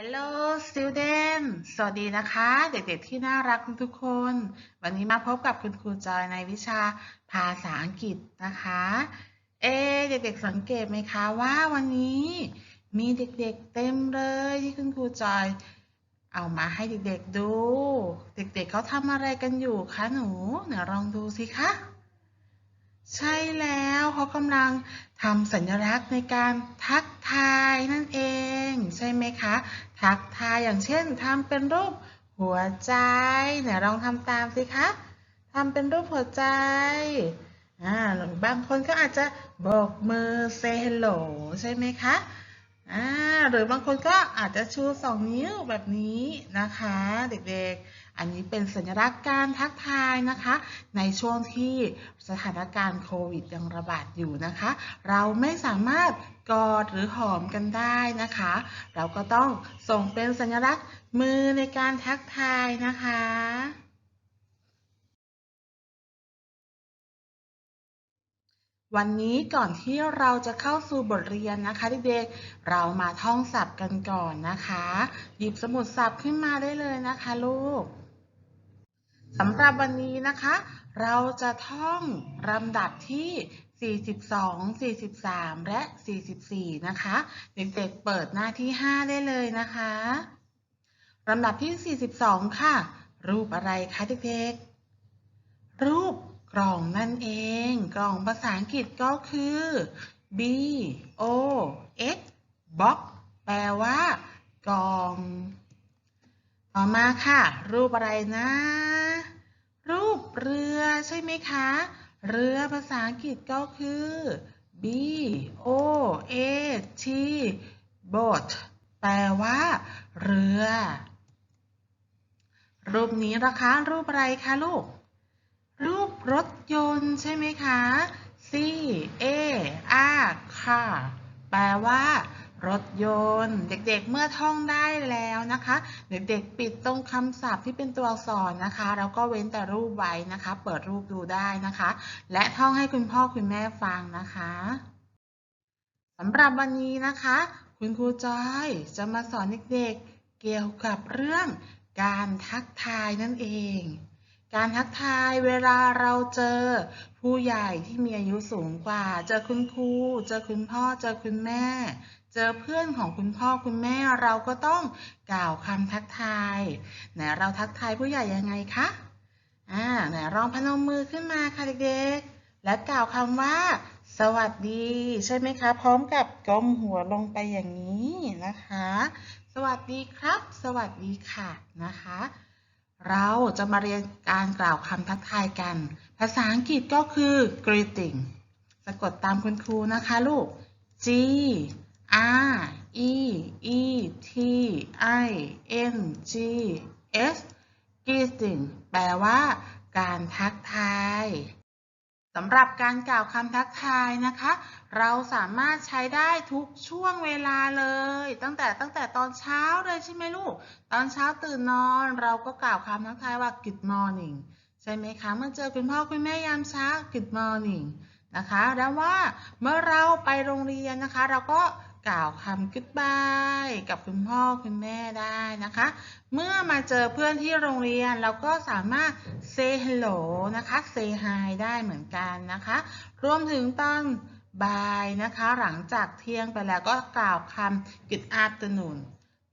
Hello student สวัสดีนะคะ เด็กๆที่น่ารักทุกๆคน วันนี้มาพบกับคุณครูจอยในวิชาภาษาอังกฤษนะคะ เอเด็กๆสังเกตไหมคะว่าวันนี้มีเด็กๆเต็มเลยที่คุณครูจอย เอามาให้เด็กๆดู เด็กๆเขาทำอะไรกันอยู่คะหนูเดี๋ยวลองดูสิคะ ใช่แล้วเขากำลังทำสัญลักษณ์ในการทักทายนั่นเอง ใช่ไหมคะ ทักทายอย่างเช่นทำเป็นรูปหัวใจเนี่ยลองทำตามสิคะทำเป็นรูปหัวใจอ่าบางคนก็อาจจะโบกมือ say hello ใช่ไหมคะอ่าหรือบางคนก็อาจจะชูสองนิ้วแบบนี้นะคะ เด็กๆ อันนี้เป็นสัญลักษณ์การทักทายนะคะ ในช่วงที่สถานการณ์โควิดยังระบาดอยู่นะคะ เราไม่สามารถกอดหรือหอมกันได้นะคะ เราก็ต้องส่งเป็นสัญลักษณ์มือในการทักทายนะคะวันนี้ก่อนที่เราจะเข้าสู่บทเรียนนะคะเด็กๆ เรามาท่องศัพท์กันก่อนนะคะ หยิบสมุดศัพท์ขึ้นมาได้เลยนะคะลูก สำหรับวันนี้นะคะ เราจะท่องลำดับที่ 42 43 และ 44 นะคะ เด็กๆเปิดหน้าที่ 5 ได้เลยนะคะลำดับที่ 42 ค่ะ รูปอะไรคะเด็กๆ รูปกล่องนั่นเอง กล่องภาษาอังกฤษก็คือ B O X box แปลว่ากล่อง ต่อมาค่ะ รูปอะไรนะ รูปเรือใช่ไหมคะ เรือภาษาอังกฤษก็คือ B O A T boat แปลว่า เรือ รูปนี้นะคะ รูปอะไรคะลูก รูปรถยนต์ใช่ไหมคะ C A R car แปลว่า รถยนต์ เด็กๆเมื่อท่องได้แล้วนะคะ เด็กๆปิดตรงคำศัพท์ที่เป็นตัวอักษรนะคะ แล้วก็เว้นแต่รูปไว้นะคะ เปิดรูปดูได้นะคะ และท่องให้คุณพ่อคุณแม่ฟังนะคะสำหรับวันนี้นะคะ คุณครูจอยจะมาสอนเด็กๆเกี่ยวกับเรื่องการทักทายนั่นเอง การทักทายเวลาเราเจอผู้ใหญ่ที่มีอายุสูงกว่า เจอคุณครู เจอคุณพ่อ เจอคุณแม่ เจอเพื่อนของคุณพ่อคุณแม่เราก็ต้องกล่าวคำทักทายไหนเราทักทายผู้ใหญ่ยังไงคะอ่าไหนลองพนมมือขึ้นมาค่ะเด็กๆ และกล่าวคำว่า สวัสดี ใช่ไหมคะ พร้อมกับก้มหัวลงไปอย่างนี้นะคะ สวัสดีครับ สวัสดีค่ะนะคะ เราจะมาเรียนการกล่าวคำทักทายกัน ภาษาอังกฤษก็คือ greeting สะกดตามคุณครูนะคะลูก G R E E T I N G S greeting แปลว่าการทักทายสำหรับการกล่าวคำทักทายนะคะ เราสามารถใช้ได้ทุกช่วงเวลาเลย ตั้งแต่ตั้งแต่ตอนเช้าเลยใช่ไหมลูก ตอนเช้าตื่นนอนเราก็กล่าวคำทักทายว่า good morning ใช่ไหมคะเมื่อเจอคุณพ่อคุณแม่ยามเช้า good morning นะคะแล้วว่าเมื่อเราไปโรงเรียนนะคะ เราก็ กล่าวคำ goodbye กับคุณพ่อคุณแม่ได้นะคะ เมื่อมาเจอเพื่อนที่โรงเรียนเราก็สามารถ say hello นะคะ say hi ได้เหมือนกันนะคะ รวมถึงตอนบ่ายนะคะ หลังจากเที่ยงไปแล้วก็กล่าวคำ good afternoon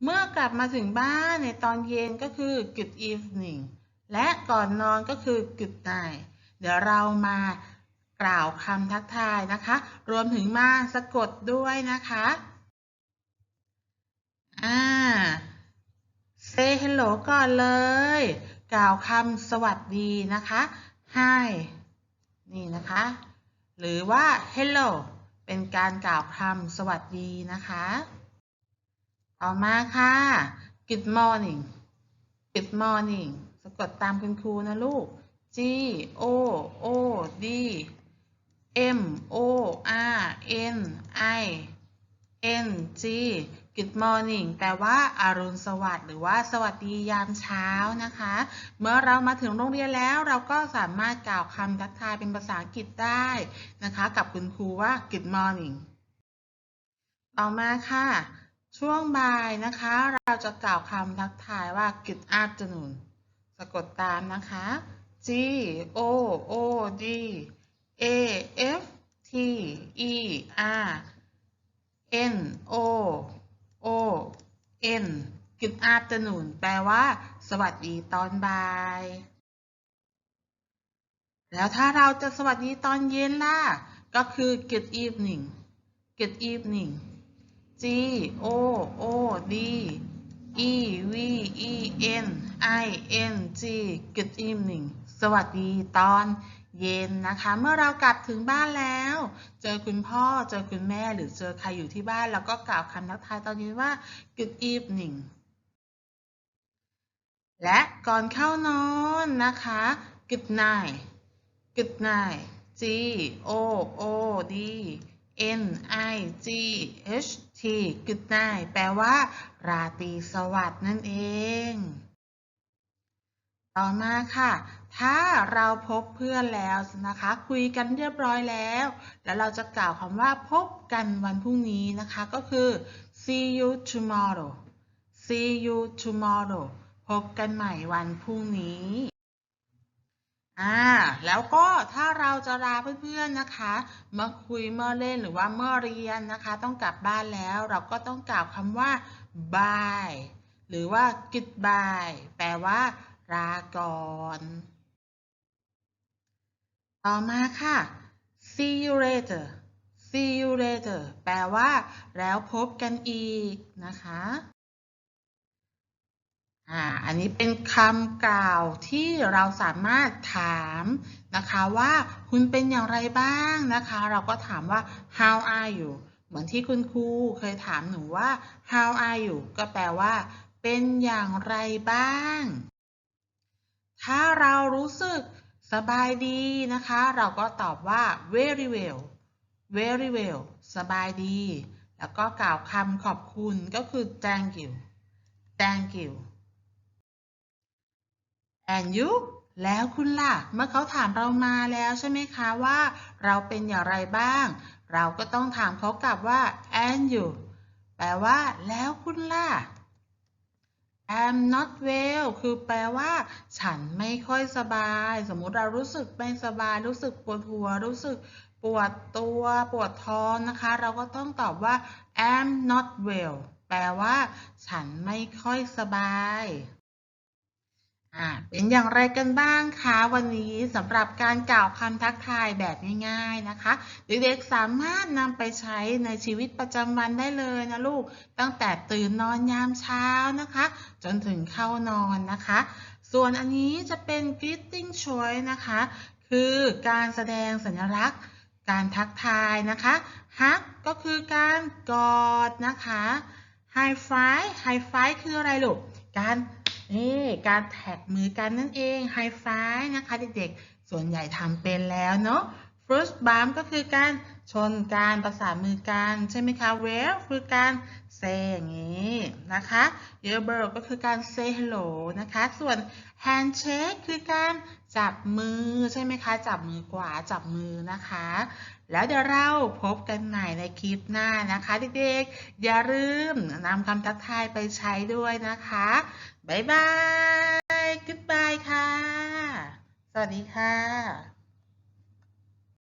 เมื่อกลับมาถึงบ้านในตอนเย็นก็คือ good evening และก่อนนอนก็คือ good night เดี๋ยวเรามา กล่าวคำทักทายนะคะ รวมถึงมาสะกดด้วยนะคะอ่า say hello ก่อนเลย กล่าวคำสวัสดีนะคะ hi นี่นะคะ หรือว่า hello เป็นการกล่าวคำสวัสดีนะคะ ต่อมาค่ะ good morning good morning สะกดตามคุณครูนะลูก G O O D M O R N I N G Good morning แปลว่าอารุณสวัสดิ์หรือว่าสวัสดียามเช้านะคะ เมื่อเรามาถึงโรงเรียนแล้วเราก็สามารถกล่าวคำทักทายเป็นภาษาอังกฤษได้นะคะ กับคุณครูว่า Good morning ต่อมาค่ะ ช่วงบ่ายนะคะ เราจะกล่าวคำทักทายว่า good afternoon สะกดตามนะคะ G O O D A F T E R N O O N good afternoon แปลว่า สวัสดีตอนบ่าย แล้วถ้าเราจะสวัสดีตอนเย็นล่ะ ก็คือ good evening good evening G O O D E V E N I N G good evening สวัสดีตอน เย็นนะคะ เมื่อเรากลับถึงบ้านแล้ว เจอคุณพ่อเจอคุณแม่หรือเจอใครอยู่ที่บ้านเราก็กล่าวคำทักทายตอนเย็นว่า good evening และก่อนเข้านอนนะคะ good night good night G O O D N I G H T good night แปลว่า ราตรีสวัสดิ์นั่นเอง ต่อมาค่ะ ถ้าเราพบเพื่อนแล้วนะคะ คุยกันเรียบร้อยแล้ว แล้วเราจะกล่าวคำว่าพบกันวันพรุ่งนี้นะคะ ก็คือ see you tomorrow see you tomorrow พบกันใหม่วันพรุ่งนี้ อ่า แล้วก็ถ้าเราจะลาเพื่อนๆนะคะ เมื่อคุยเมื่อเล่นหรือว่าเมื่อเรียนนะคะ ต้องกลับบ้านแล้ว เราก็ต้องกล่าวคำว่า bye หรือว่า goodbye แปลว่า ลาก่อน ต่อมาค่ะ see you later see you later แปลว่า แล้วพบกันอีกนะคะอ่าอันนี้เป็นคำกล่าวที่เราสามารถถามนะคะว่าคุณเป็นอย่างไรบ้างนะคะ เราก็ถามว่า how are you เหมือนที่คุณครูเคยถามหนูว่า how are you ก็แปลว่า เป็นอย่างไรบ้าง ถ้าเรารู้สึกสบายดีนะคะ เราก็ตอบว่า very well very well สบายดี แล้วก็กล่าวคำขอบคุณก็คือ thank you thank you and you แล้วคุณล่ะ เมื่อเขาถามเรามาแล้วใช่ไหมคะว่า เราเป็นอย่างไรบ้าง เราก็ต้องถามเขากลับว่า and you แปลว่า แล้วคุณล่ะ I'm not well คือแปลว่า ฉันไม่ค่อยสบาย สมมุติเรารู้สึกไม่สบาย รู้สึกปวดหัว รู้สึกปวดตัว ปวดท้องนะคะ เราก็ต้องตอบว่า I'm not well แปลว่า ฉันไม่ค่อยสบาย อ่าเป็นอย่างไรกันบ้างคะวันนี้สำหรับการกล่าวคำทักทายแบบง่ายๆนะคะ เด็กๆสามารถนำไปใช้ในชีวิตประจำวันได้เลยนะลูก ตั้งแต่ตื่นนอนยามเช้านะคะ จนถึงเข้านอนนะคะ ส่วนอันนี้จะเป็น greeting choice นะคะ คือการแสดงสัญลักษณ์ การทักทายนะคะ hug ก็คือการกอดนะคะ high five high five คืออะไรลูกการ นี่การแท็กมือกันนั่นเองไฮไฟนะคะเด็กๆ ส่วนใหญ่ทำเป็นแล้วเนาะ first bump ก็คือการชนการประสานมือกันใช่ไหมคะ wave คือการ say อย่างนี้นะคะ elbow ก็คือการ say hello นะคะ ส่วน handshake คือการ จับมือใช่ไหมคะ จับมือขวาจับมือนะคะ แล้วเดี๋ยวเราพบกันใหม่ในคลิปหน้านะคะเด็กๆ อย่าลืมนำคำทักทายไปใช้ด้วยนะคะ บ๊ายบาย goodbye ค่ะ สวัสดีค่ะ